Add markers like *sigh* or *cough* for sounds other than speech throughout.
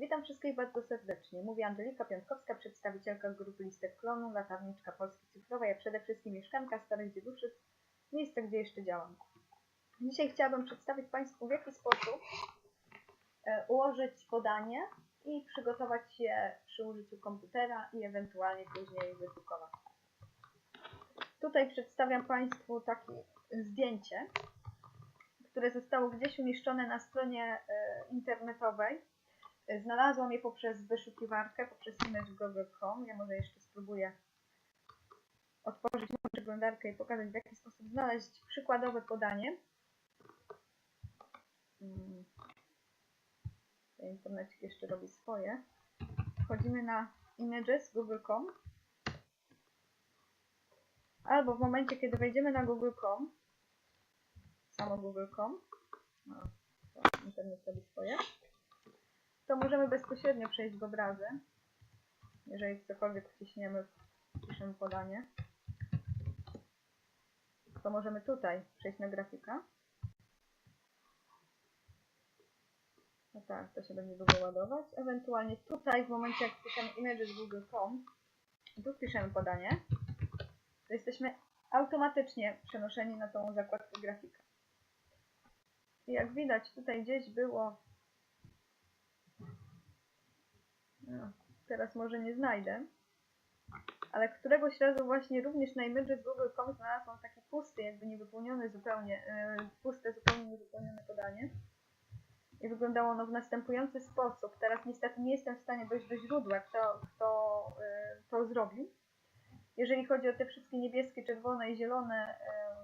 Witam wszystkich bardzo serdecznie. Mówi Angelika Piątkowska, przedstawicielka grupy Listek Klonu, latarniczka Polski Cyfrowej, a przede wszystkim mieszkanka Starych Dzieduszyc, miejsce, gdzie jeszcze działam. Dzisiaj chciałabym przedstawić Państwu, w jaki sposób e, ułożyć podanie i przygotować je przy użyciu komputera i ewentualnie później wydrukować. Tutaj przedstawiam Państwu takie zdjęcie, które zostało gdzieś umieszczone na stronie e, internetowej. Znalazłam je poprzez wyszukiwarkę, poprzez image.google.com. Ja może jeszcze spróbuję otworzyć moją przeglądarkę i pokazać w jaki sposób znaleźć przykładowe podanie. Mm. Ten internecik jeszcze robi swoje. Wchodzimy na images google.com albo w momencie, kiedy wejdziemy na google.com samo google.com no, internet robi swoje to możemy bezpośrednio przejść w obrazy jeżeli cokolwiek wciśniemy piszemy podanie to możemy tutaj przejść na grafika no tak, to się będzie długo ładować. Ewentualnie tutaj w momencie jak wpiszemy images google.com tu wpiszemy podanie to jesteśmy automatycznie przenoszeni na tą zakładkę grafika i jak widać tutaj gdzieś było no, teraz może nie znajdę ale któregoś razu właśnie również na images google.com znalazłam taki pusty, jakby niewypełniony zupełnie, yy, puste, zupełnie niewypełnione podanie i wyglądało ono w następujący sposób. Teraz niestety nie jestem w stanie dojść do źródła, kto, kto yy, to zrobił. Jeżeli chodzi o te wszystkie niebieskie, czerwone i zielone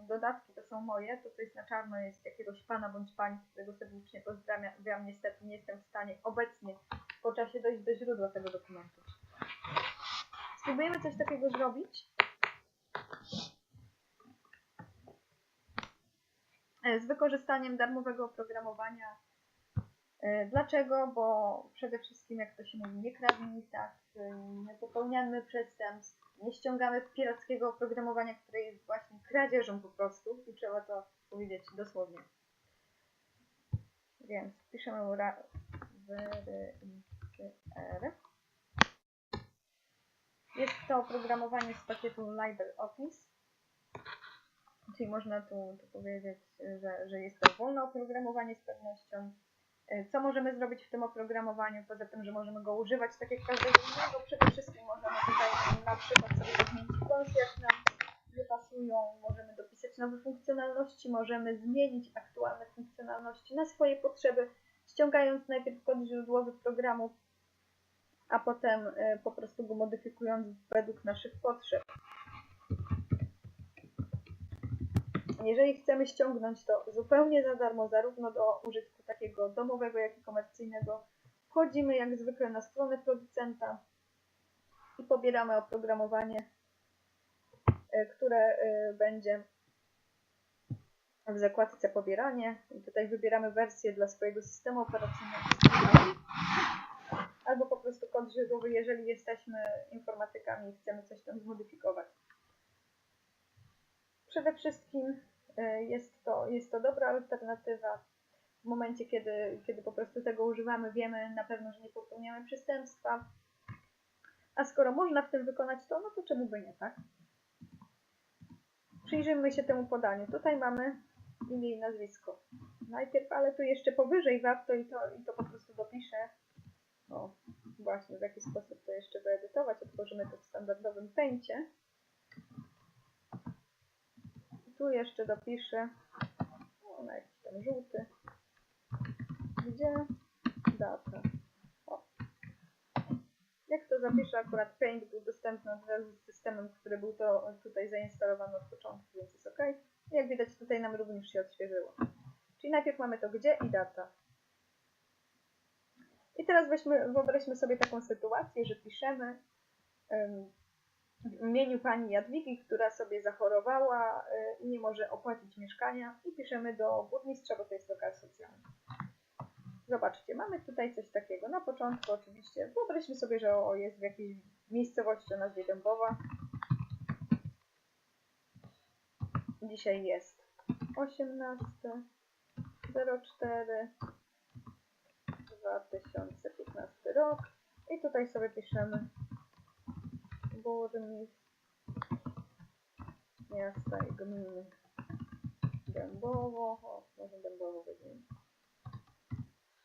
yy, dodatki, to są moje. To, co jest na czarno, jest jakiegoś pana bądź pani, którego serdecznie pozdrawiam. Niestety nie jestem w stanie obecnie po czasie dojść do źródła tego dokumentu. Spróbujemy coś takiego zrobić. E, Z wykorzystaniem darmowego oprogramowania. E, Dlaczego? Bo przede wszystkim, jak to się mówi, nie kradnij tak, e, nie popełniamy przestępstw, nie ściągamy pirackiego oprogramowania, które jest właśnie kradzieżą po prostu i trzeba to powiedzieć dosłownie. Więc piszemy ra- wyryr. Jest to oprogramowanie z pakietu LibreOffice, czyli można tu, tu powiedzieć, że, że jest to wolne oprogramowanie z pewnością. E, Co możemy zrobić w tym oprogramowaniu, poza tym, że możemy go używać tak jak każdego innego, przede wszystkim możemy tutaj na przykład sobie zmienić kąty, jak nam nie pasują, możemy dopisać nowe funkcjonalności, możemy zmienić aktualne funkcjonalności na swoje potrzeby, ściągając najpierw kod źródłowy programu, a potem e, po prostu go modyfikując według naszych potrzeb. Jeżeli chcemy ściągnąć to zupełnie za darmo, zarówno do użytku takiego domowego, jak i komercyjnego, wchodzimy jak zwykle na stronę producenta i pobieramy oprogramowanie, e, które e, będzie w zakładce pobieranie. I tutaj wybieramy wersję dla swojego systemu operacyjnego albo po prostu kod źródłowy, jeżeli jesteśmy informatykami i chcemy coś tam zmodyfikować. Przede wszystkim e, jest to, jest to dobra alternatywa. W momencie, kiedy, kiedy po prostu tego używamy, wiemy na pewno, że nie popełniamy przestępstwa. A skoro można w tym wykonać to, no to czemu by nie, tak? Przyjrzyjmy się temu podaniu. Tutaj mamy imię i nazwisko. Najpierw, ale tu jeszcze powyżej warto i to, i to po prostu dopiszę. O, właśnie w jaki sposób to jeszcze wyedytować. Otworzymy to w standardowym pęcie. Tu jeszcze dopiszę o, na jakiś tam żółty. Gdzie? Data. O. Jak to zapiszę, akurat Paint był dostępny od razu z systemem, który był to tutaj zainstalowany od początku, więc jest OK. I jak widać tutaj nam również się odświeżyło. Czyli najpierw mamy to gdzie i data. I teraz weźmy, wyobraźmy sobie taką sytuację, że piszemy w imieniu pani Jadwigi, która sobie zachorowała y, i nie może opłacić mieszkania i piszemy do burmistrza, bo to jest lokal socjalny. Zobaczcie, mamy tutaj coś takiego. Na początku oczywiście wyobraźmy sobie, że o, jest w jakiejś miejscowości o nazwie Dębowa. Dzisiaj jest 18.04 2015 tutaj sobie piszemy burmistrz miasta i gminy Dębowo. O, może Dębowo weźmiemy.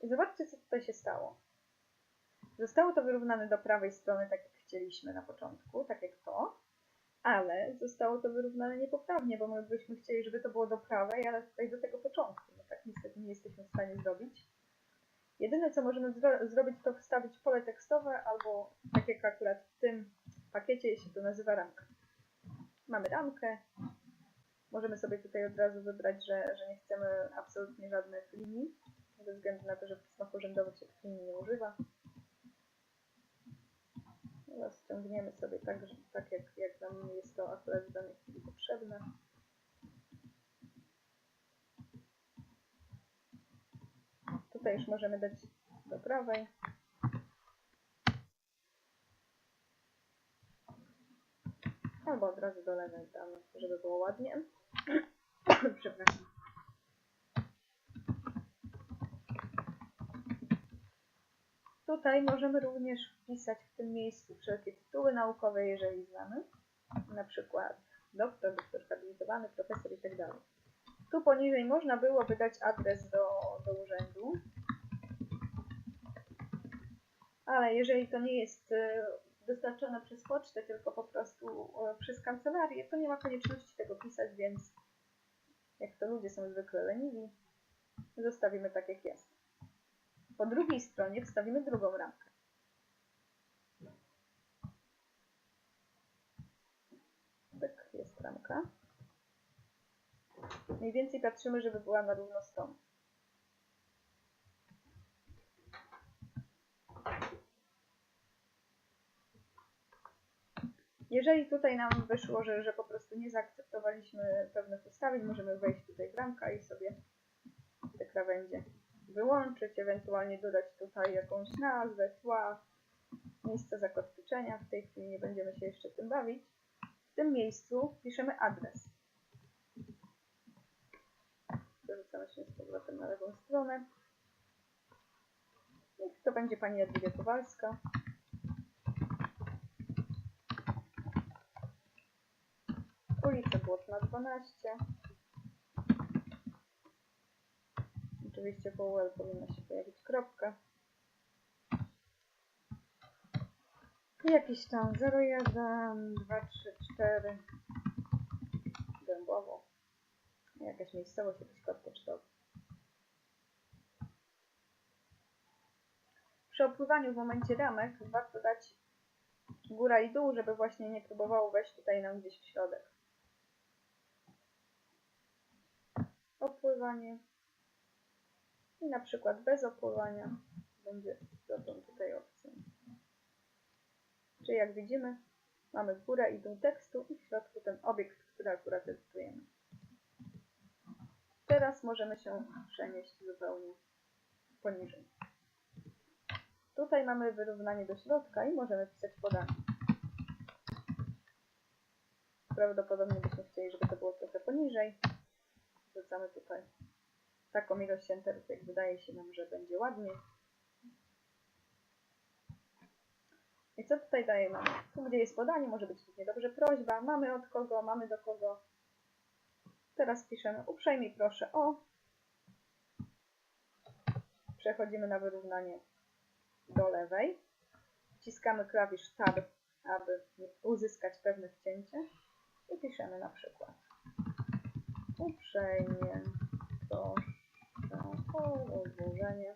I zobaczcie, co tutaj się stało. Zostało to wyrównane do prawej strony, tak jak chcieliśmy na początku, tak jak to, ale zostało to wyrównane niepoprawnie, bo my byśmy chcieli, żeby to było do prawej, ale tutaj do tego początku. No tak niestety nie jesteśmy w stanie zrobić. Jedyne, co możemy zro zrobić, to wstawić pole tekstowe, albo tak jak akurat w tym pakiecie się to nazywa ramka. Mamy ramkę. Możemy sobie tutaj od razu wybrać, że, że nie chcemy absolutnie żadnych linii, ze względu na to, że w pismach urzędowych się linii nie używa. Teraz ściągniemy sobie tak, tak jak, jak nam jest to akurat w danej chwili potrzebne. Tutaj już możemy dać do prawej. Albo od razu do lewej damy, żeby było ładnie. *coughs* Przepraszam. Tutaj możemy również wpisać w tym miejscu wszelkie tytuły naukowe, jeżeli znamy. Na przykład doktor, doktor habilitowany, profesor itd. Tu poniżej można było wydać adres do, do urzędu. Ale jeżeli to nie jest e, dostarczone przez pocztę, tylko po prostu e, przez kancelarię, to nie ma konieczności tego pisać, więc jak to ludzie są zwykle leniwi, zostawimy tak jak jest. Po drugiej stronie wstawimy drugą ramkę. Tak, jest ramka. Mniej więcej patrzymy, żeby była na równo stronę. Jeżeli tutaj nam wyszło, że, że po prostu nie zaakceptowaliśmy pewnych ustawień, możemy wejść tutaj w ramkę i sobie te krawędzie wyłączyć, ewentualnie dodać tutaj jakąś nazwę, tła, miejsce zakotwiczenia. W tej chwili nie będziemy się jeszcze tym bawić. W tym miejscu piszemy adres. Przerzucamy się z powrotem na lewą stronę. Niech to będzie pani Jadwiga Kowalska. Ulica Błotna 12. Oczywiście po UL powinna się pojawić kropka. Jakiś tam 01, 2, 3, 4. Dębowo. Jakaś miejscowość, jakiś kod pocztowy. Przy opływaniu w momencie ramek warto dać góra i dół, żeby właśnie nie próbowało wejść tutaj nam gdzieś w środek. Opływanie i na przykład bez opływania będzie dobrą tutaj opcją. Czyli jak widzimy, mamy górę i dół tekstu i w środku ten obiekt, który akurat edytujemy. Teraz możemy się przenieść zupełnie poniżej. Tutaj mamy wyrównanie do środka i możemy pisać podanie. Prawdopodobnie byśmy chcieli, żeby to było trochę poniżej. Wrzucamy tutaj taką ilość enterów, jak wydaje się nam, że będzie ładnie. I co tutaj dajemy? Tu, gdzie jest podanie, może być równie dobrze prośba. Mamy od kogo, mamy do kogo. Teraz piszemy uprzejmie proszę o. Przechodzimy na wyrównanie do lewej. Wciskamy klawisz Tab, aby uzyskać pewne wcięcie. I piszemy na przykład uprzejmie proszę o rozłożenie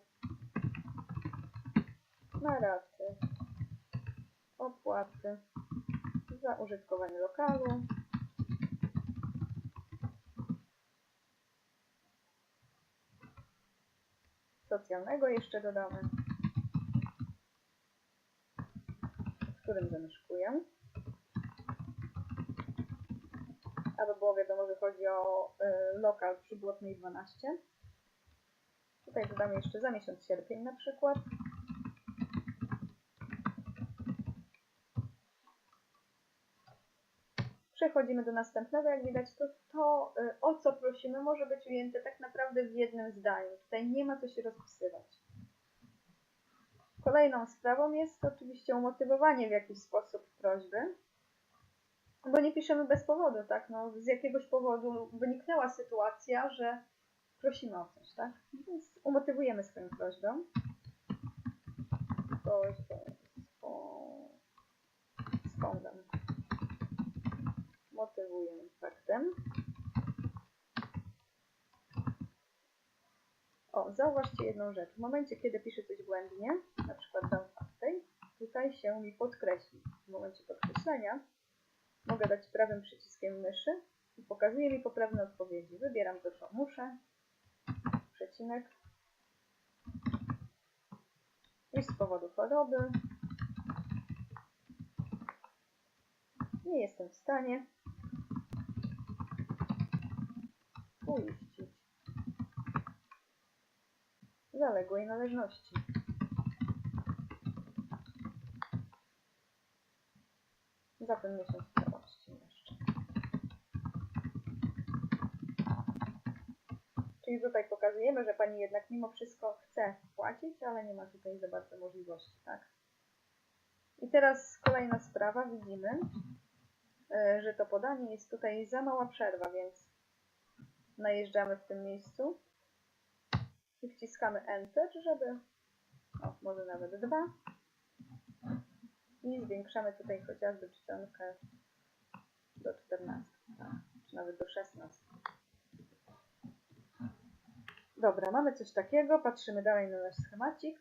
na raty opłaty za użytkowanie lokalu socjalnego jeszcze dodamy w którym zamieszkuję aby było wiadomo, że chodzi o y, lokal przy Błotnej 12 Tutaj dodamy jeszcze za miesiąc sierpień na przykład. Przechodzimy do następnego. Jak widać, to to, y, o co prosimy, może być ujęte tak naprawdę w jednym zdaniu. Tutaj nie ma co się rozpisywać. Kolejną sprawą jest oczywiście umotywowanie w jakiś sposób prośby, bo nie piszemy bez powodu, tak? No, z jakiegoś powodu wyniknęła sytuacja, że prosimy o coś, tak? Więc umotywujemy swoją prośbę. Prośbę swą, swą dam. Motywujemy faktem. O, zauważcie jedną rzecz. W momencie, kiedy piszę coś błędnie, na przykład dam faktej, tutaj się mi podkreśli. W momencie podkreślenia mogę dać prawym przyciskiem myszy i pokazuje mi poprawne odpowiedzi. Wybieram to, co muszę, przecinek i z powodu choroby nie jestem w stanie uiścić zaległej należności. Za ten miesiąc płatności jeszcze. Czyli tutaj pokazujemy, że Pani jednak mimo wszystko chce płacić, ale nie ma tutaj za bardzo możliwości, tak? I teraz kolejna sprawa, widzimy, e, że to podanie jest tutaj za mała przerwa, więc najeżdżamy w tym miejscu i wciskamy Enter, żeby, o, może nawet dwa. I zwiększamy tutaj chociażby czcionkę do 14, tak, czy nawet do 16. Dobra, mamy coś takiego, patrzymy dalej na nasz schemacik.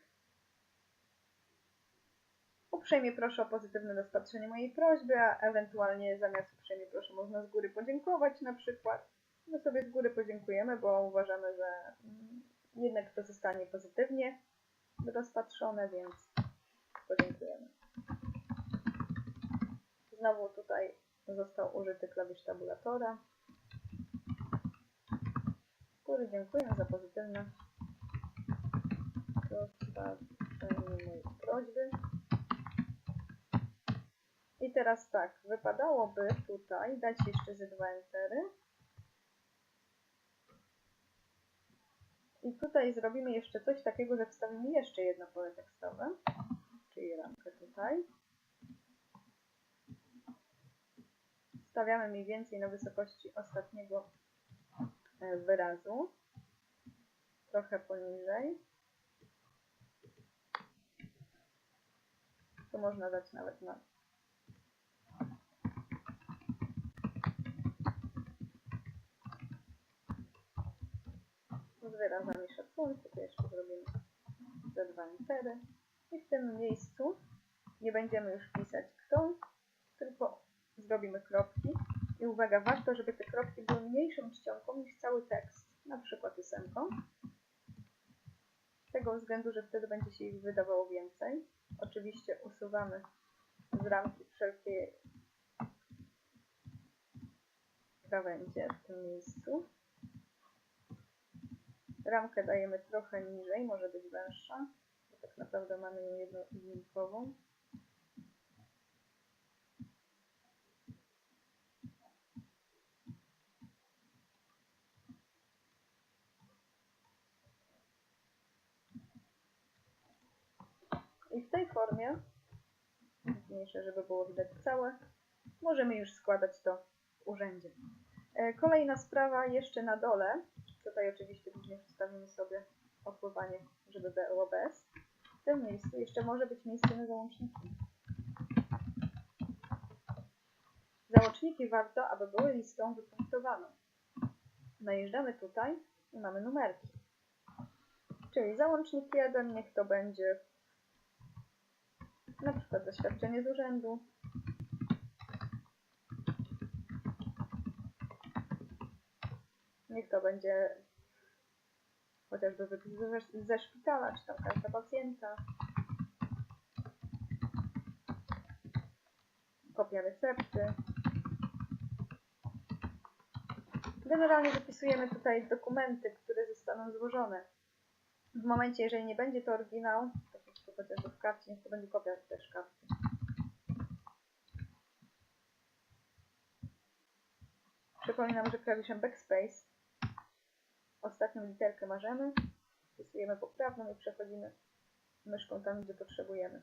Uprzejmie proszę o pozytywne rozpatrzenie mojej prośby, a ewentualnie zamiast uprzejmie proszę można z góry podziękować na przykład. My sobie z góry podziękujemy, bo uważamy, że jednak to zostanie pozytywnie rozpatrzone, więc podziękujemy. Znowu tutaj został użyty klawisz tabulatora. Z góry dziękuję za pozytywne rozpatrzenie mojej prośby. I teraz tak, wypadałoby tutaj dać jeszcze ze dwa entery. I tutaj zrobimy jeszcze coś takiego, że wstawimy jeszcze jedno pole tekstowe, czyli ramkę tutaj. Stawiamy mniej więcej na wysokości ostatniego e, wyrazu, trochę poniżej. Tu można dać nawet na z wyrazami szacunku, to jeszcze zrobimy ze dwa entery. I w tym miejscu nie będziemy już pisać kto, tylko zrobimy kropki. I uwaga, warto, żeby te kropki były mniejszą czcionką niż cały tekst, na przykład ósemką. Z tego względu, że wtedy będzie się ich wydawało więcej. Oczywiście usuwamy z ramki wszelkie krawędzie w tym miejscu. Ramkę dajemy trochę niżej, może być węższa, bo tak naprawdę mamy ją jednolinkową. I w tej formie, mniejsze, żeby było widać całe, możemy już składać to w urzędzie. E, kolejna sprawa jeszcze na dole. Tutaj oczywiście później przedstawimy sobie opływanie, żeby było bez. W tym miejscu jeszcze może być miejsce na załączniki. Załączniki warto, aby były listą wypunktowaną. Najeżdżamy tutaj i mamy numerki. Czyli załącznik 1, niech to będzie na przykład zaświadczenie z urzędu, Niech to będzie chociażby wypis ze, szpitala, czy tam karta pacjenta. Kopia recepty. Generalnie wypisujemy tutaj dokumenty, które zostaną złożone. W momencie, jeżeli nie będzie to oryginał, tak jak tu chociażby w karcie, niech to będzie kopia też karty. Przypominam, że klawiszem Backspace Ostatnią literkę marzymy, wpisujemy poprawną i przechodzimy myszką tam, gdzie potrzebujemy.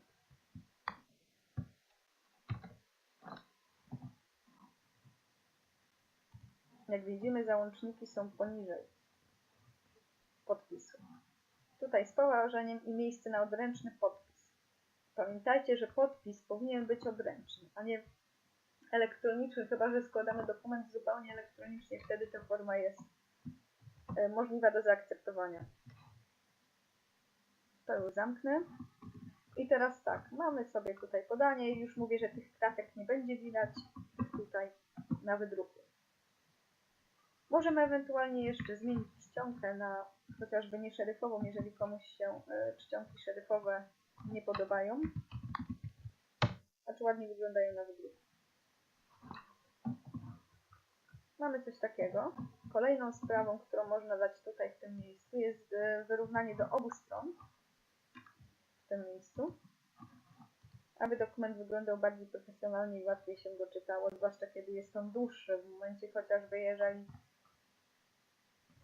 Jak widzimy, załączniki są poniżej podpisu. Tutaj z położeniem i miejsce na odręczny podpis. Pamiętajcie, że podpis powinien być odręczny, a nie elektroniczny, chyba że składamy dokument zupełnie elektronicznie, wtedy ta forma jest możliwa do zaakceptowania. To już zamknę. I teraz tak, mamy sobie tutaj podanie. Już mówię, że tych kratek nie będzie widać tutaj na wydruku. Możemy ewentualnie jeszcze zmienić czcionkę na chociażby nie szeryfową, jeżeli komuś się y, czcionki szeryfowe nie podobają. Znaczy ładnie wyglądają na wydruku. Mamy coś takiego. Kolejną sprawą, którą można dać tutaj w tym miejscu jest y, wyrównanie do obu stron w tym miejscu, aby dokument wyglądał bardziej profesjonalnie i łatwiej się go czytało, zwłaszcza kiedy jest on dłuższy, w momencie chociażby jeżeli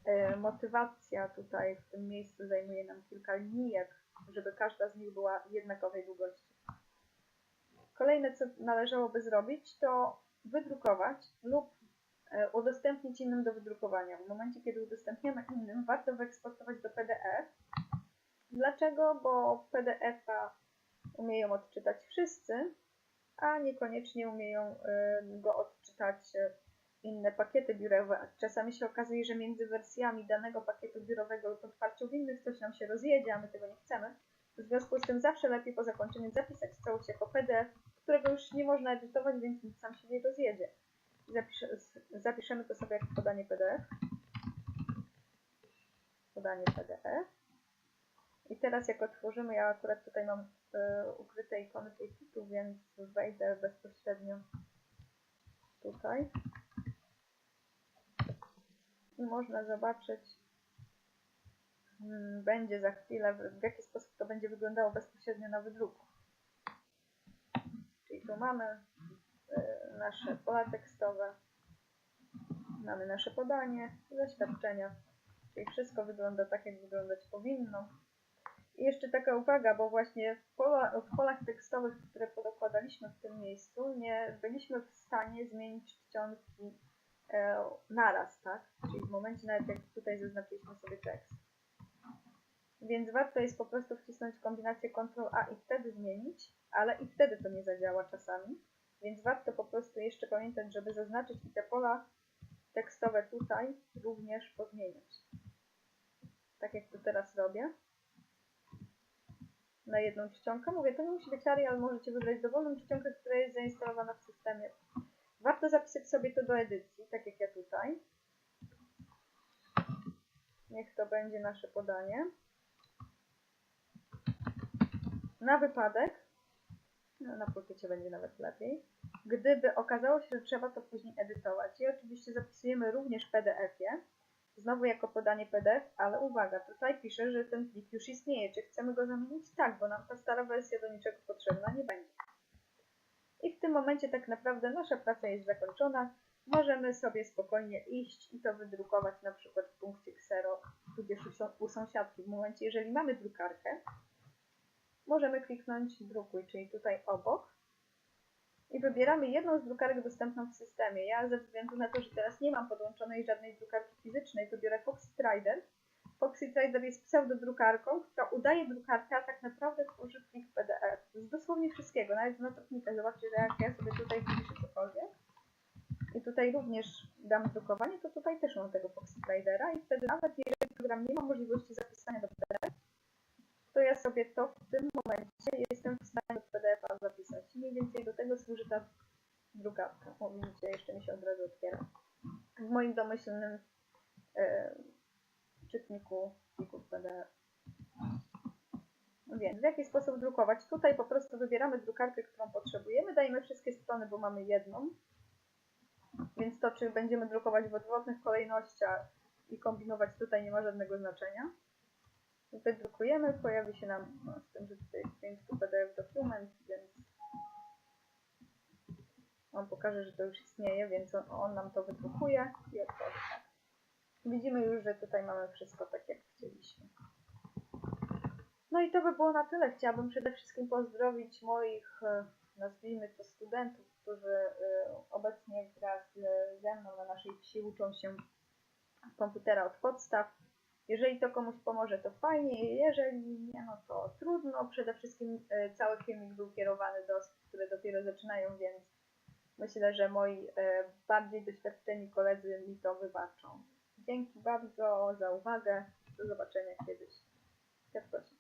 e, motywacja tutaj w tym miejscu zajmuje nam kilka linijek, żeby każda z nich była jednakowej długości. Kolejne, co należałoby zrobić, to wydrukować lub e, udostępnić innym do wydrukowania. W momencie, kiedy udostępniamy innym, warto wyeksportować do PDF, Dlaczego? Bo PDF-a umieją odczytać wszyscy, a niekoniecznie umieją y, go odczytać y, inne pakiety biurowe. Czasami się okazuje, że między wersjami danego pakietu biurowego lub otwarciu innych coś nam się rozjedzie, a my tego nie chcemy. W związku z tym zawsze lepiej po zakończeniu zapisać całość jako PDF, którego już nie można edytować, więc nic sam się nie rozjedzie. Zapisz, zapiszemy to sobie jako podanie PDF. Podanie PDF. I teraz jak otworzymy, ja akurat tutaj mam y, ukryte ikony pulpitu, więc wejdę bezpośrednio tutaj. I można zobaczyć, hmm, będzie za chwilę, w jaki sposób to będzie wyglądało bezpośrednio na wydruku. Czyli tu mamy y, nasze pola tekstowe, mamy nasze podanie, zaświadczenia, czyli wszystko wygląda tak, jak wyglądać powinno. I jeszcze taka uwaga, bo właśnie w, pola, w polach tekstowych, które podokładaliśmy w tym miejscu, nie byliśmy w stanie zmienić czcionki e, naraz, tak? Czyli w momencie nawet jak tutaj zaznaczyliśmy sobie tekst. Więc warto jest po prostu wcisnąć kombinację Ctrl A i wtedy zmienić, ale i wtedy to nie zadziała czasami. Więc warto po prostu jeszcze pamiętać, żeby zaznaczyć i te pola tekstowe tutaj również pozmieniać. Tak jak to teraz robię na jedną czcionkę. Mówię, to nie musi być Arial, możecie wybrać dowolną czcionkę, która jest zainstalowana w systemie. Warto zapisać sobie to do edycji, tak jak ja tutaj. Niech to będzie nasze podanie. Na wypadek, no na pulpicie będzie nawet lepiej, gdyby okazało się, że trzeba to później edytować. I oczywiście zapisujemy również w PDF-ie, Znowu jako podanie PDF, ale uwaga, tutaj pisze, że ten plik już istnieje. Czy chcemy go zamienić? Tak, bo nam ta stara wersja do niczego potrzebna nie będzie. I w tym momencie tak naprawdę nasza praca jest zakończona. Możemy sobie spokojnie iść i to wydrukować na przykład w punkcie Xero, tudzież u sąsiadki. W momencie, jeżeli mamy drukarkę, możemy kliknąć drukuj, czyli tutaj obok i wybieramy jedną z drukarek dostępną w systemie. Ja ze względu na to, że teraz nie mam podłączonej żadnej drukarki fizycznej, wybiorę Foxy Trader. Foxy Trader jest pseudodrukarką, która udaje drukarkę, a tak naprawdę tworzy plik PDF. Z dosłownie wszystkiego, nawet z notownika. Zobaczcie, że jak ja sobie tutaj wpiszę cokolwiek i tutaj również dam drukowanie, to tutaj też mam tego Foxy Tradera i wtedy nawet jeżeli program nie ma możliwości zapisania do PDF, to ja sobie to w tym momencie jestem w stanie do PDF-a zapisać. Mniej więcej do tego służy ta drukarka. O, widzicie, jeszcze mi się od razu otwiera. W moim domyślnym e, czytniku plików PDF. Więc w jaki sposób drukować? Tutaj po prostu wybieramy drukarkę, którą potrzebujemy, dajemy wszystkie strony, bo mamy jedną. Więc to, czy będziemy drukować w odwrotnych kolejnościach i kombinować tutaj nie ma żadnego znaczenia. Wydrukujemy, pojawi się nam no, z tym, że tutaj jest to PDF document, więc on pokaże, że to już istnieje, więc on, on nam to wydrukuje i otworzy. Widzimy już, że tutaj mamy wszystko tak, jak chcieliśmy. No i to by było na tyle. Chciałabym przede wszystkim pozdrowić moich, e, nazwijmy to studentów, którzy e, obecnie wraz z- ze mną na naszej wsi uczą się komputera od podstaw. Jeżeli to komuś pomoże, to fajnie, jeżeli nie, no to trudno. Przede wszystkim e, cały filmik był kierowany do osób, które dopiero zaczynają, więc myślę, że moi e, bardziej doświadczeni koledzy mi to wybaczą. Dzięki bardzo za uwagę. Do zobaczenia kiedyś. Zapraszam.